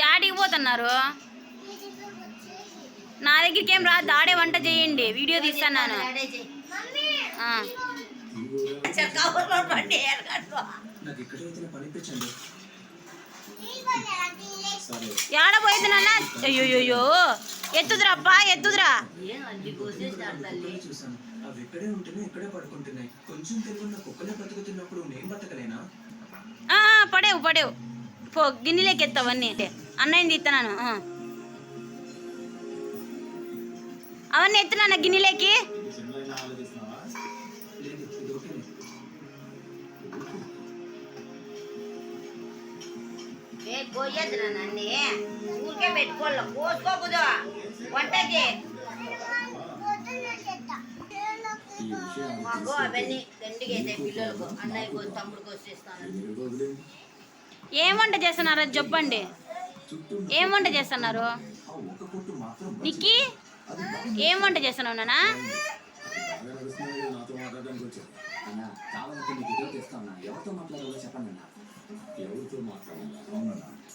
యాడికి పోతున్నారు? నా దగ్గరికి ఏం రా దాడే వంట చేయండి. వీడియో తీస్తాను యాడ పోయింది అయ్యోయ్యో ఎత్తుదురా అబ్బా ఎత్తుదురా. అవి ఇక్కడే ఉంటేనే ఇక్కడే పడుకుంటున్నాయి కొంచెం కుక్కలే బతుకుతున్నప్పుడు నేను బతకలేనా పడేవు పడేవు. పో గిన్నెలోకి అంటే అన్నయ్యని తీస్తున్నాను. అవన్నీ ఎత్తున్నాను గిన్నెలోకి? నన్ను. ఊరికే వంటకి. మాకు అవన్నీ దండిగా అయితే పిల్లలకు. అన్నయ్యకు తమ్ముడికి వచ్చేస్తాను ఏం వంట చేస్తున్నారో చెప్పండి. ఏం వంట చేస్తున్నారు? నిక్కి? ఏం వంట చేస్తున్నావు అవునన్నా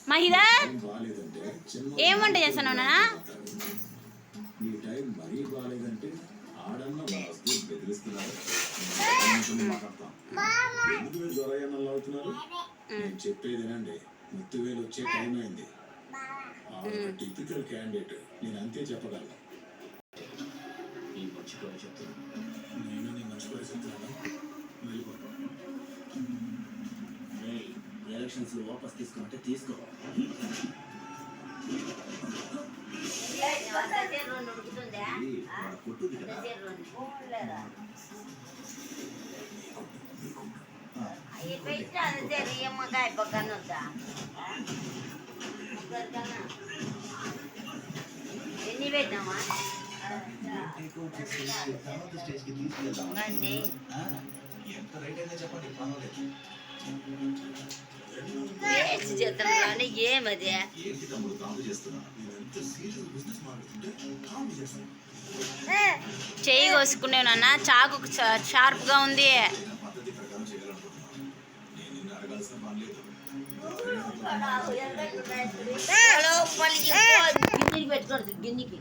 మహిదర్ ఏం వంట చేస్తున్నావు నేను చెప్పేది వినండి. ముత్తువేలు వచ్చే టైం అయింది. టిపికల్ క్యాండిడేట్ నేను అంతే చెప్పగలను. ఈ మర్చిపోయి చెప్తున్నాను నేను నీ మర్చిపోయి చెప్తున్నాను? వెళ్ళిపో. ఎలక్షన్స్లో వాపస్ తీసుకుంటే తీసుకో. కొట్టుది కదా. అవి పెట్టి అంతే అండి ఎంత రేట్ చెప్పండి పర్వాలేదు ఏమది ఏంటి తమ్ముడు కామెడీ చేస్తున్నా నేను ఎంత సీరియస్ బిజినెస్ మాట్లాడుతుంటే కామెడీ చేస్తాను చేయి కోసుకునేవు నాన్న చాకు షార్ప్గా ఉంది నా పెట్టుకోండి గిన్నెకి.